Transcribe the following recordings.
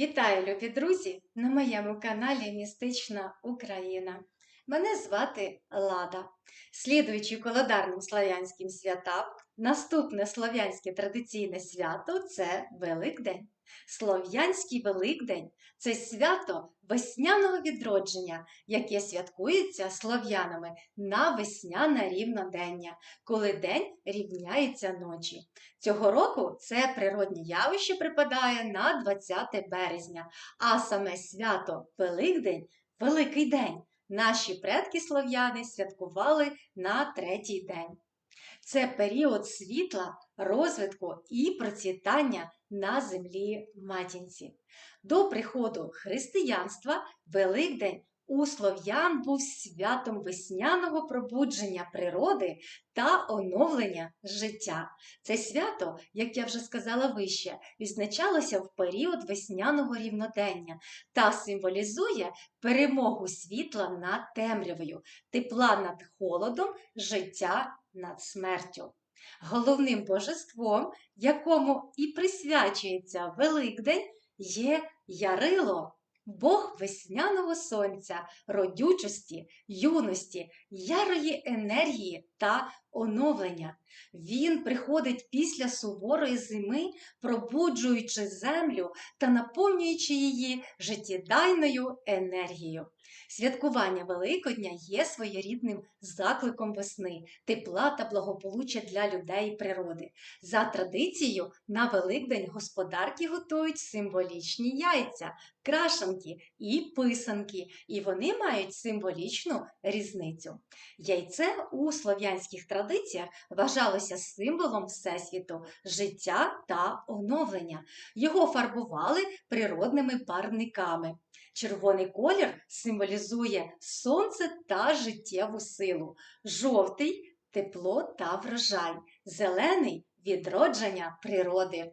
Вітаю, любі друзі, на моєму каналі Містична Україна. Мене звати Лада. Слідуючи колодарним слав'янським святам, наступне слов'янське традиційне свято це Великдень. Слов'янський Великдень це свято весняного відродження, яке святкується слов'янами на весняне рівнодення, коли день рівняється ночі. Цього року це природне явище припадає на 20 березня, а саме свято Великдень Великий день. Наші предки слов'яни святкували на третій день. Це період світла, розвитку і процвітання на землі матінці. До приходу християнства Великдень у слов'ян був святом весняного пробудження природи та оновлення життя. Це свято, як я вже сказала вище, відзначалося в період весняного рівнодення та символізує перемогу світла над темрявою, тепла над холодом, життя над смертю. Головним божеством, якому і присвячується Великдень, є Ярило, Бог весняного сонця, родючості, юності, ярої енергії та оновлення. Він приходить після суворої зими, пробуджуючи землю та наповнюючи її життєдайною енергією. Святкування Великодня є своєрідним закликом весни, тепла та благополуччя для людей і природи. За традицією, на Великдень господарки готують символічні яйця, крашанки і писанки, і вони мають символічну різницю. Яйце у слов'янських традиціях вважалося символом Всесвіту, життя та оновлення. Його фарбували природними барвниками. Червоний колір символізує сонце та життєву силу, жовтий тепло та врожай, зелений відродження природи.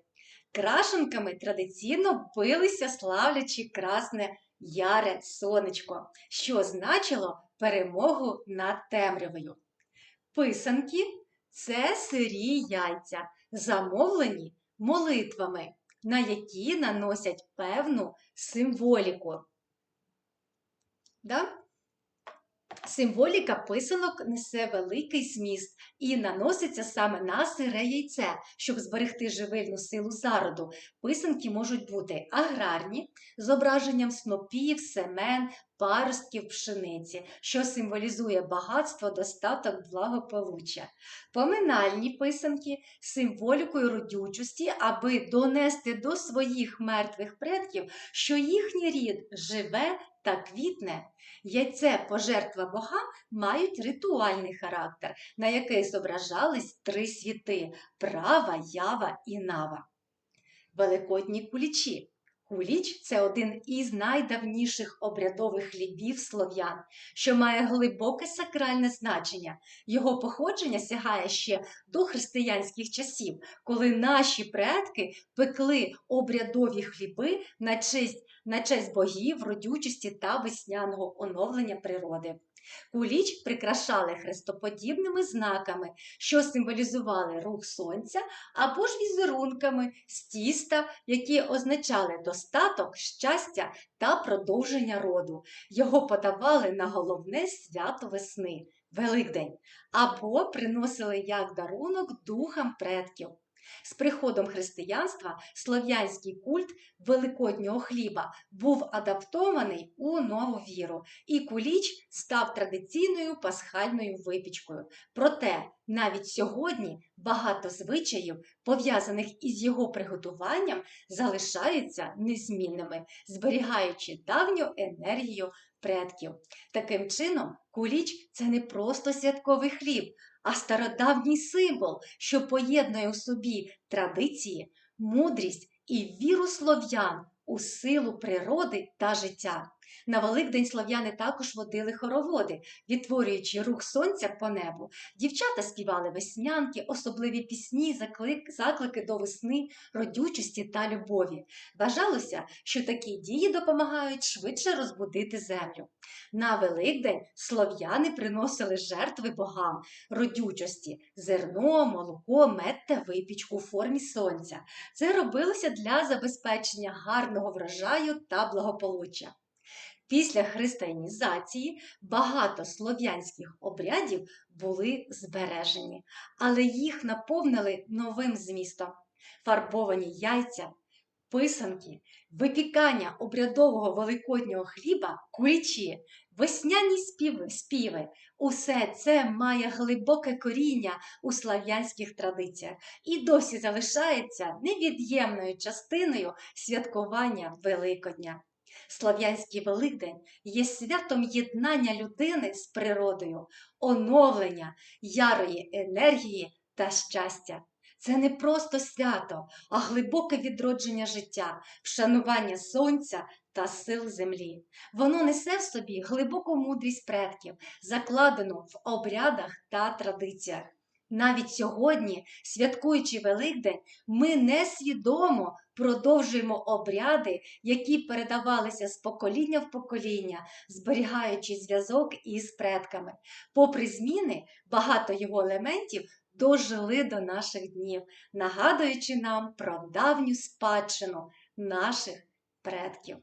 Крашенками традиційно билися славлячи красне яре сонечко, що значило перемогу над темрявою. Писанки це сирі яйця, замовлені молитвами, на які наносять певну символіку. Да? Символіка писанок несе великий зміст і наноситься саме на сире яйце, щоб зберегти живильну силу зароду. Писанки можуть бути аграрні з зображенням снопів, семен, паростків пшениці, що символізує багатство, достаток, благополуччя. Поминальні писанки символікою родючості, аби донести до своїх мертвих предків, що їхній рід живе та квітне. Яйце пожертва бога мають ритуальний характер, на який зображались три світи права, ява і нава. Великодні кулічі. Куліч це один із найдавніших обрядових хлібів слов'ян, що має глибоке сакральне значення. Його походження сягає ще до християнських часів, коли наші предки пекли обрядові хліби на честь, на честь богів, родючості та весняного оновлення природи. Куліч прикрашали хрестоподібними знаками, що символізували рух сонця, або ж візерунками з тіста, які означали достаток, щастя та продовження роду. Його подавали на головне свято весни Великдень, або приносили як дарунок духам предків. З приходом християнства слов'янський культ великоднього хліба був адаптований у нову віру, і куліч став традиційною пасхальною випічкою. Проте навіть сьогодні багато звичаїв, пов'язаних із його приготуванням, залишаються незмінними, зберігаючи давню енергію предків. Таким чином, куліч це не просто святковий хліб, а стародавній символ, що поєднує у собі традиції, мудрість і віру слов'ян у силу природи та життя. На Великдень слов'яни також водили хороводи, відтворюючи рух сонця по небу. Дівчата співали веснянки, особливі пісні, заклик, заклики до весни, родючості та любові. Вважалося, що такі дії допомагають швидше розбудити землю. На Великдень слов'яни приносили жертви богам, родючості, зерно, молоко, мед та випічку у формі сонця. Це робилося для забезпечення гарного врожаю та благополуччя. Після християнізації багато слов'янських обрядів були збережені, але їх наповнили новим змістом: фарбовані яйця, писанки, випікання обрядового великоднього хліба, кулічі, весняні співи, співи. Усе це має глибоке коріння у слав'янських традиціях і досі залишається невід'ємною частиною святкування Великодня. Слов'янський Великдень є святом єднання людини з природою, оновлення ярої енергії та щастя. Це не просто свято, а глибоке відродження життя, вшанування сонця та сил землі. Воно несе в собі глибоку мудрість предків, закладену в обрядах та традиціях. Навіть сьогодні, святкуючи Великдень, ми несвідомо продовжуємо обряди, які передавалися з покоління в покоління, зберігаючи зв'язок із предками. Попри зміни, багато його елементів дожили до наших днів, нагадуючи нам про давню спадщину наших предків.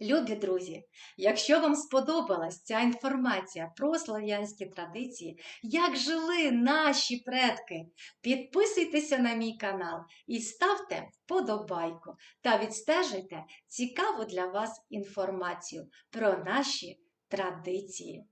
Любі друзі, якщо вам сподобалась ця інформація про слов'янські традиції, як жили наші предки, підписуйтеся на мій канал і ставте вподобайку та відстежуйте цікаву для вас інформацію про наші традиції.